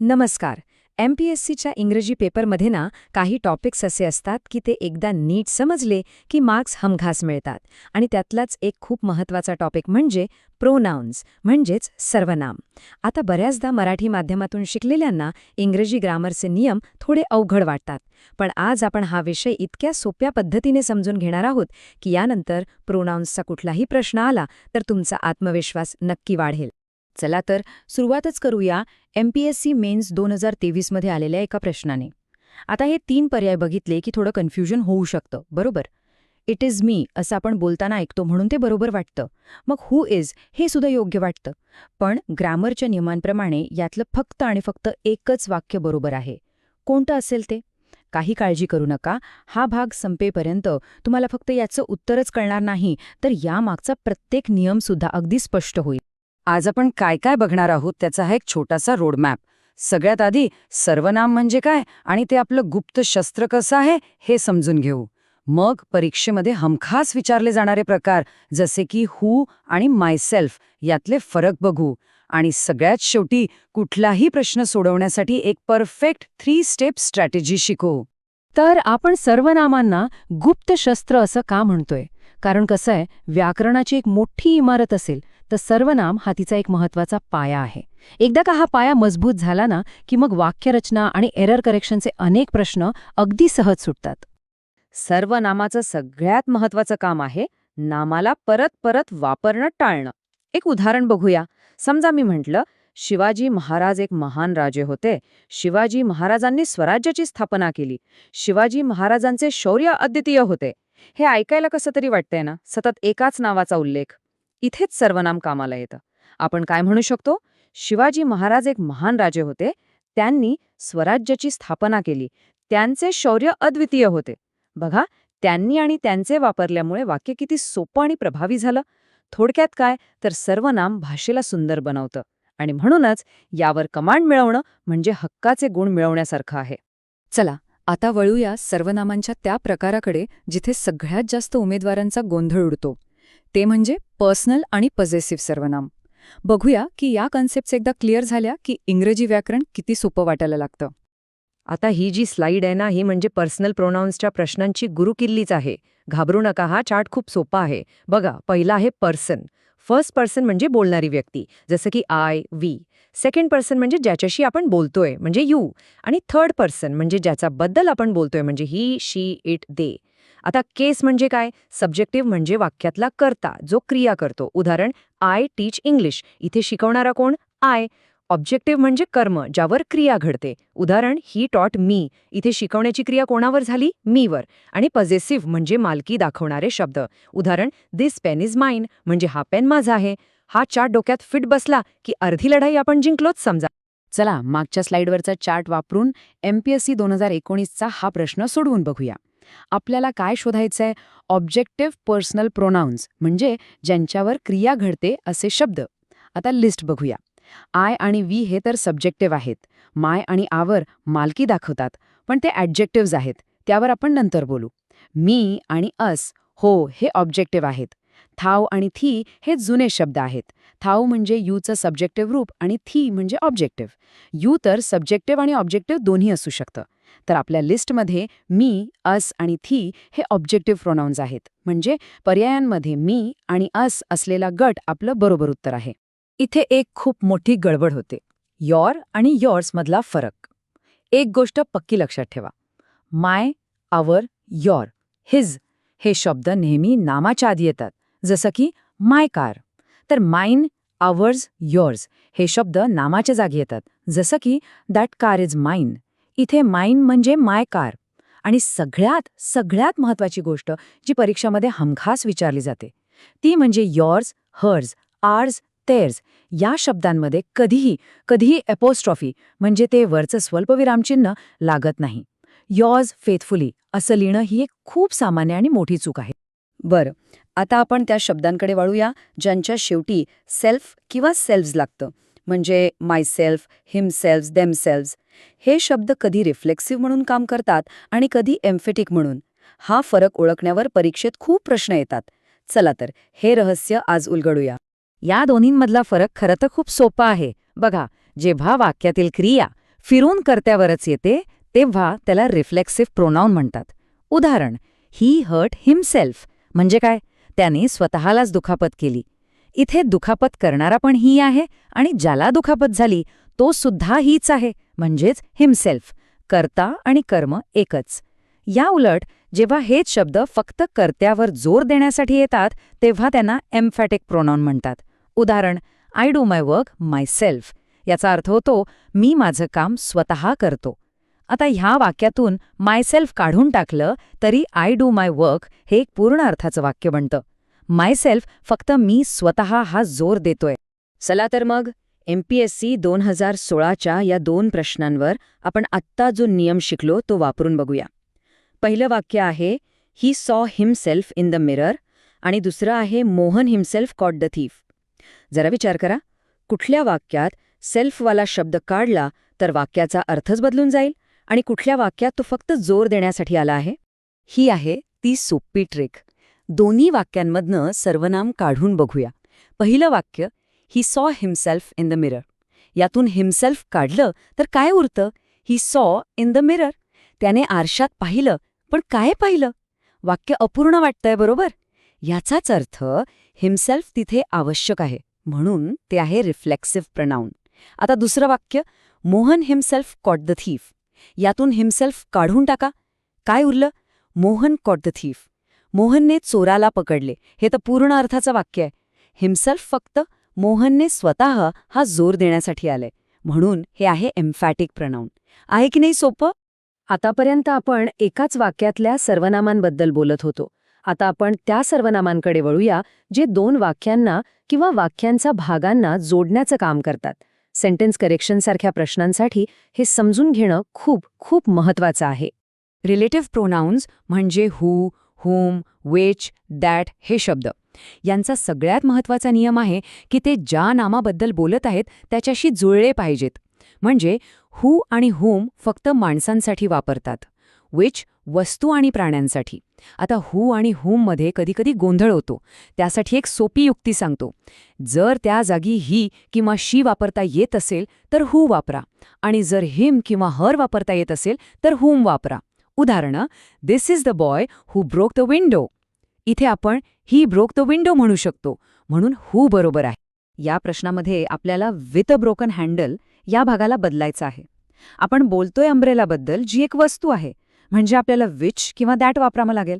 नमस्कार. M P S सीच्या इंग्रजी पेपरमध्ये ना काही टॉपिक्स असे असतात की ते एकदा नीट समजले की मार्क्स हमखास मिळतात. आणि त्यातलाच एक खूप महत्त्वाचा टॉपिक म्हणजे प्रोनाउन्स म्हणजेच सर्वनाम. आता बऱ्याचदा मराठी माध्यमातून शिकलेल्यांना इंग्रजी ग्रामरचे नियम थोडे अवघड वाटतात. पण आज आपण हा विषय इतक्या सोप्या पद्धतीने समजून घेणार आहोत की यानंतर प्रोनाउन्सचा कुठलाही प्रश्न आला तर तुमचा आत्मविश्वास नक्की वाढेल. चला तर सुरुवातच करूया M P S C mains दोन हजार तेवीसमध्ये आलेल्या एका प्रश्नाने. आता हे तीन पर्याय बघितले की थोडं कन्फ्युजन होऊ शकतं बरोबर? इट इज मी असं आपण बोलताना ऐकतो म्हणून ते बरोबर वाटतं. मग हू इज हे सुद्धा योग्य वाटतं. पण ग्रामरच्या नियमांप्रमाणे यातलं फक्त आणि फक्त एकच वाक्य बरोबर आहे. कोणतं असेल ते? काही काळजी करू नका. हा भाग संपेपर्यंत तुम्हाला फक्त याचं उत्तरच कळणार नाही तर यामागचा प्रत्येक नियमसुद्धा अगदी स्पष्ट होईल. आज आपण काय काय बघणार आहोत त्याचा हा एक छोटासा रोडमॅप सगळ्यात आधी सर्वनाम म्हणजे काय आणि ते आपलं गुप्त शस्त्र कसं आहे हे समजून घेऊ. मग परीक्षेमध्ये हमखास विचारले जाणारे प्रकार जसे की हू आणि मायसेल्फ यातले फरक बघू. आणि सगळ्यात शेवटी कुठलाही प्रश्न सोडवण्यासाठी एक परफेक्ट थ्री स्टेप स्ट्रॅटेजी शिकू. तर आपण सर्वनामांना गुप्त शस्त्र असं का म्हणतोय? कारण कसं आहे व्याकरणाची एक मोठी इमारत असेल तर सर्वनाम हा तिचा एक महत्त्वाचा पाया आहे. एकदा का हा पाया मजबूत झाला ना की मग वाक्यरचना आणि एरर करेक्शनचे अनेक प्रश्न अगदी सहज सुटतात. सर्वनामाचं सगळ्यात महत्वाचं काम आहे नामाला परत परत वापरणं टाळणं. एक उदाहरण बघूया. समजा मी म्हटलं शिवाजी महाराज एक महान राजे होते. शिवाजी महाराजांनी स्वराज्याची स्थापना केली. शिवाजी महाराजांचे शौर्य अद्वितीय होते. हे ऐकायला कसं तरी वाटतंय ना? सतत एकाच नावाचा उल्लेख. इथेच सर्वनाम कामाला येतं. आपण काय म्हणू शकतो? शिवाजी महाराज एक महान राजे होते. त्यांनी स्वराज्याची स्थापना केली. त्यांचे शौर्य अद्वितीय होते. बघा त्यांनी आणि त्यांचे वापरल्यामुळे वाक्य किती सोपं आणि प्रभावी झालं. थोडक्यात काय? तर सर्वनाम भाषेला सुंदर बनवतं. आणि म्हणूनच यावर कमांड मिळवणं म्हणजे हक्काचे गुण मिळवण्यासारखं आहे. चला आता वळूया सर्वनामांच्या त्या प्रकाराकडे जिथे सगळ्यात जास्त उमेदवारांचा गोंधळ उडतो. ते म्हणजे पर्सनल आणि पजेसिव्ह सर्वनाम. बघूया की या कन्सेप्ट्स एकदा क्लिअर झाल्या की इंग्रजी व्याकरण किती सोपं वाटायला लागतं. आता ही जी स्लाईड आहे ना ही म्हणजे पर्सनल प्रोनाऊन्सच्या प्रश्नांची गुरुकिल्लीच आहे. घाबरू नका हा चार्ट खूप सोपा आहे. बघा पहिला आहे पर्सन. फर्स्ट पर्सन म्हणजे बोलणारी व्यक्ती जसं की आय वी. सेकंड पर्सन म्हणजे ज्याच्याशी आपण बोलतोय म्हणजे यू. आणि थर्ड पर्सन म्हणजे ज्याच्याबद्दल आपण बोलतोय म्हणजे ही शी इट दे. आता केस म्हणजे काय? सब्जेक्टिव्ह म्हणजे वाक्यातला करता जो क्रिया करतो. उदाहरण आय टीच इंग्लिश इथे शिकवणारा कोण? आय ऑब्जेक्टिव्ह म्हणजे कर्म ज्यावर क्रिया घडते. उदाहरण ही टॉट मी इथे शिकवण्याची क्रिया कोणावर झाली? मीवर. आणि पजेसिव्ह म्हणजे मालकी दाखवणारे शब्द. उदाहरण दिस पेन इज माइन म्हणजे हा पेन माझा आहे. हा चार्ट डोक्यात फिट बसला की अर्धी लढाई आपण जिंकलोच समजा. चला मागच्या स्लाइडवरचा चार्ट वापरून एमपीएससी दोन हजार एकोणीसचा हा प्रश्न सोडवून बघूया. आपल्याला काय शोधायचंय? ऑब्जेक्टिव्ह पर्सनल प्रोनाउन्स म्हणजे ज्यांच्यावर क्रिया घडते असे शब्द. आता लिस्ट बघूया. आय आणि वी हे तर सब्जेक्टिव्ह आहेत. माय आणि आवर मालकी दाखवतात पण ते ॲडजेक्टिव्ज आहेत. त्यावर आपण नंतर बोलू. मी आणि अस हो हे ऑब्जेक्टिव्ह आहेत. थाव आणि थी हे जुने शब्द आहेत. थाव म्हणजे यूचं सब्जेक्टिव्ह रूप आणि थी म्हणजे ऑब्जेक्टिव्ह. यू तर सब्जेक्टिव्ह आणि ऑब्जेक्टिव्ह दोन्ही असू शकतं. तर आपल्या लिस्टमध्ये मी अस आणि थी हे ऑब्जेक्टिव्ह प्रोनाऊन्स आहेत. म्हणजे पर्यायांमध्ये मी आणि अस असलेला गट आपलं बरोबर उत्तर आहे. इथे एक खूप मोठी गडबड होते. यॉर आणि यॉर्स मधला फरक. एक गोष्ट पक्की लक्षात ठेवा. माय आवर यॉर हिज हे शब्द नेहमी नामाच्या आधी येतात. जसं की माय कार. तर माइन आवर्स योर्स हे शब्द नामाच्या जागी येतात. जसं की दॅट कार इज माइन इथे माइन म्हणजे माय कार आणि सगळ्यात सगळ्यात महत्वाची गोष्ट जी परीक्षामध्ये हमखास विचारली जाते ती म्हणजे यॉर्स हर्स आर्स तेर्स या शब्दांमध्ये कधीही कधीही एपोस्ट्रॉफी म्हणजे ते वरचं स्वल्पविरामचिन्ह लागत नाही. यॉर्स फेथफुली असं लिहिणं ही एक खूप सामान्य आणि मोठी चूक आहे. बरं आता आपण त्या शब्दांकडे वळूया ज्यांच्या शेवटी सेल्फ किंवा सेल्फ्ज लागतं. म्हणजे माय सेल्फ हिमसेल्फ्स हे शब्द कधी रिफ्लेक्सिव्ह म्हणून काम करतात आणि कधी एम्फेटिक म्हणून. हा फरक ओळखण्यावर परीक्षेत खूप प्रश्न येतात. चला तर हे रहस्य आज उलगडूया. या दोन्हींमधला फरक खरं तर खूप सोपा आहे. बघा जेव्हा वाक्यातील क्रिया फिरून कर्त्यावरच येते तेव्हा त्याला रिफ्लेक्सिव्ह प्रोनाऊन म्हणतात. उदाहरण ही हर्ट हिमसेल्फ म्हणजे काय? त्याने स्वतःलाच दुखापत केली. इथे दुखापत करणारा पण ही आहे आणि ज्याला दुखापत झाली तो सुद्धा हीच आहे म्हणजेच हिमसेल्फ कर्ता आणि कर्म एकच. या उलट जेव्हा हेच शब्द फक्त कर्त्यावर जोर देण्यासाठी येतात तेव्हा त्यांना एम्फॅटिक प्रोनॉन म्हणतात. उदाहरण I do my work myself याचा अर्थ होतो मी माझं काम स्वतः करतो. आता ह्या वाक्यातून मायसेल्फ काढून टाकलं तरी आय डू माय वर्क हे एक पूर्ण अर्थाचं वाक्य बनतं. मायसेल्फ फक्त मी स्वतः हा जोर देतोय. चला तर मग एमपीएससी दोन हजार सोळाच्या या दोन प्रश्नांवर आपण आत्ता जो नियम शिकलो तो वापरून बघूया. पहिलं वाक्य आहे he saw himself in the mirror आणि दुसरं आहे Mohan himself caught the thief जरा विचार करा. कुठल्या वाक्यात सेल्फवाला शब्द काढला तर वाक्याचा अर्थच बदलून जाईल? आणि कुठल्या वाक्यात तो फक्त जोर देण्यासाठी आला आहे? ही आहे ती सोपी ट्रिक दोन्ही वाक्यांमधनं सर्वनाम काढून बघूया. पहिलं वाक्य he saw himself in the mirror यातून हिमसेल्फ काढलं तर काय उरतं? He saw in the mirror त्याने आरशात पाहिलं पण काय पाहिलं? वाक्य अपूर्ण वाटतंय बरोबर? याचाच अर्थ हिमसेल्फ तिथे आवश्यक आहे. म्हणून ते आहे रिफ्लेक्सिव्ह प्रनाऊन आता दुसरं वाक्य Mohan himself caught the thief यातून हिमसेल्फ काढून टाका. काय उरलं? मोहन कॉट द थीफ मोहनने चोराला पकडले. हे तर पूर्ण अर्थाचं वाक्य आहे. हिमसेल्फ फक्त मोहनने स्वतः हा जोर देण्यासाठी आले. म्हणून हे आहे एम्फॅटिक प्रनाऊन. आहे की नाही सोपं? आतापर्यंत आपण एकाच वाक्यातल्या सर्वनामांबद्दल बोलत होतो. आता आपण त्या सर्वनामांकडे वळूया जे दोन वाक्यांना किंवा वाक्यांचा भागांना जोडण्याचं काम करतात. सेंटेन्स करेक्शनसारख्या प्रश्नांसाठी हे समजून घेणं खूप खूप महत्वाचं आहे. रिलेटिव्ह प्रोनाऊन्स म्हणजे हू हुम वेच दॅट हे शब्द. यांचा सगळ्यात महत्त्वाचा नियम आहे की ते ज्या नामाबद्दल बोलत आहेत त्याच्याशी जुळले पाहिजेत. म्हणजे हू आणि हुम फक्त माणसांसाठी वापरतात. विच वस्तू आणि प्राण्यांसाठी. आता हू आणि हुममध्ये कधीकधी गोंधळ होतो. त्यासाठी एक सोपी युक्ती सांगतो. जर त्या जागी ही किंवा शी वापरता येत असेल तर हू वापरा. आणि जर हिम किंवा हर वापरता येत असेल तर हुम वापरा. उदाहरण this is the boy who broke the window इथे आपण ही ब्रोक द विंडो म्हणू शकतो. म्हणून हू बरोबर आहे. या प्रश्नामध्ये आपल्याला विथ अ ब्रोकन हँडल या भागाला बदलायचं आहे. आपण बोलतोय अम्ब्रेलाबद्दल जी एक वस्तू आहे. म्हणजे आपल्याला विच किंवा दॅट वापरावं लागेल.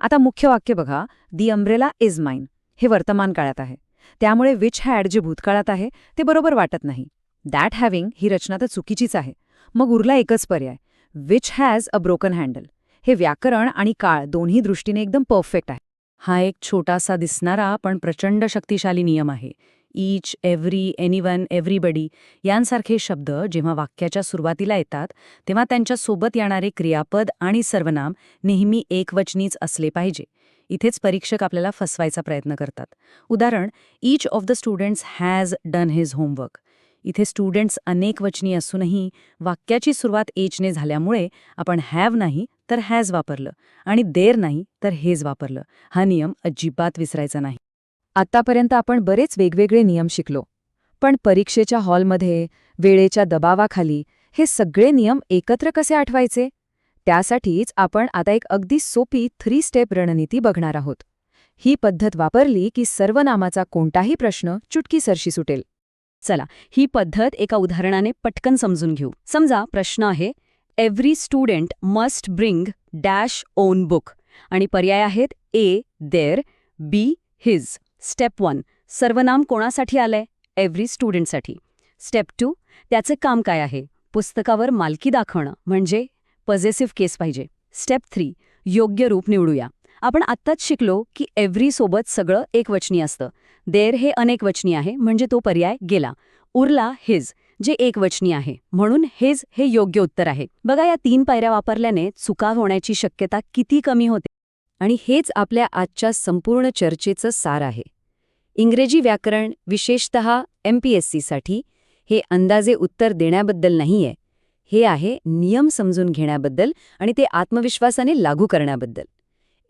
आता मुख्य वाक्य बघा. दी अंब्रेला इज माइन हे वर्तमान काळात आहे. त्यामुळे विच हॅड जे भूतकाळात आहे ते बरोबर वाटत नाही. दॅट हॅव्हिंग ही रचना तर चुकीचीच आहे. मग उरला एकच पर्याय. Which has a broken handle हे व्याकरण आणि काळ दोन्ही दृष्टीने एकदम परफेक्ट आहे. हा एक छोटासा दिसणारा पण प्रचंड शक्तिशाली नियम आहे. ईच एव्हरी एनिवन एव्हरीबडी यांसारखे शब्द जेव्हा वाक्याच्या सुरुवातीला येतात तेव्हा त्यांच्यासोबत येणारे क्रियापद आणि सर्वनाम नेहमी एकवचनीच असले पाहिजे. इथेच परीक्षक आपल्याला फसवायचा प्रयत्न करतात. उदाहरण each of the students has done his homework इथे स्टुडंट्स अनेक वचनी असूनही वाक्याची सुरुवात एचने झाल्यामुळे आपण हॅव नाही तर हॅज वापरलं आणि देर नाही तर हेज वापरलं. हा नियम अजिबात विसरायचा नाही. आतापर्यंत आपण बरेच वेगवेगळे नियम शिकलो पण परीक्षेच्या हॉलमध्ये वेळेच्या दबावाखाली हे सगळे नियम एकत्र कसे आठवायचे? त्यासाठीच आपण आता एक अगदी सोपी थ्री स्टेप रणनीती बघणार आहोत. ही पद्धत वापरली की सर्वनामाचा कोणताही प्रश्न चुटकीसरशी सुटेल. चला ही पद्धत एका उदाहरणाने पटकन समजून घेऊ. समजा प्रश्न आहे every student must bring dash own book आणि पर्याय आहेत A their B his step one सर्वनाम कोणासाठी आलंय? एव्हरी स्टुडंटसाठी स्टेप टू त्याचं काम काय आहे? पुस्तकावर मालकी दाखवणं म्हणजे पॉझिटिव्ह केस पाहिजे. स्टेप थ्री योग्य रूप निवडूया. आपण आत्ताच शिकलो की एव्हरी सोबत सगळं एकवचनी असतं. देर हे अनेकवचनी आहे म्हणजे तो पर्याय गेला. उरला हिज जे एकवचनी आहे. म्हणून हेज हे योग्य उत्तर आहे. बघा या तीन पायऱ्या वापरल्याने चुका होण्याची शक्यता किती कमी होते. आणि हेच आपल्या आजच्या संपूर्ण चर्चेचं सार आहे. इंग्रजी व्याकरण विशेषत एमपीएससीसाठी हे अंदाजे उत्तर देण्याबद्दल नाहीये. हे आहे नियम समजून घेण्याबद्दल आणि ते आत्मविश्वासाने लागू करण्याबद्दल.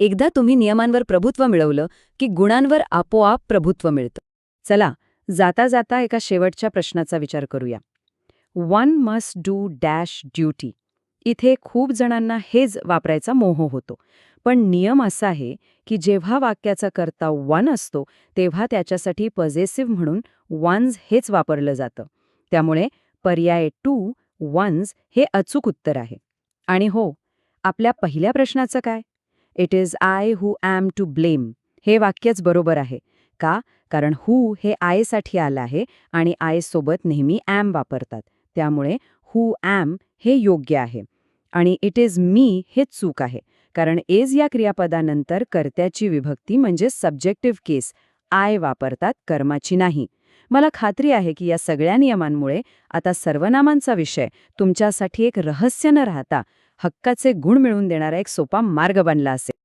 एकदा तुम्ही नियमांवर प्रभुत्व मिळवलं की गुणांवर आपोआप प्रभुत्व मिळतं. चला जाता जाता एका शेवटच्या प्रश्नाचा विचार करूया. One must do dash duty इथे खूप जणांना हेच वापरायचा मोह होतो. पण नियम असा आहे की जेव्हा वाक्याचा कर्ता वन असतो तेव्हा त्याच्यासाठी पझेसिव्ह म्हणून वन्स हेच वापरलं जातं. त्यामुळे पर्याय टू वन्स हे अचूक उत्तर आहे. आणि हो आपल्या पहिल्या प्रश्नाचं काय? It is I who am to blame हे वाक्यच बरोबर आहे. का? कारण हू हे आयसाठी आलं आहे आणि आय सोबत नेहमी ॲम वापरतात. त्यामुळे हू ॲम हे योग्य आहे. आणि इट इज मी हे चूक आहे. कारण एज या क्रियापदानंतर कर्त्याची विभक्ती म्हणजे सब्जेक्टिव्ह केस आय वापरतात कर्माची नाही. मला खात्री आहे की या सगळ्या नियमांमुळे आता सर्वनामांचा विषय तुमच्यासाठी एक रहस्य न राहता. हक्काचे गुण मिळवून देणारा एक सोपा मार्ग बनला असेल.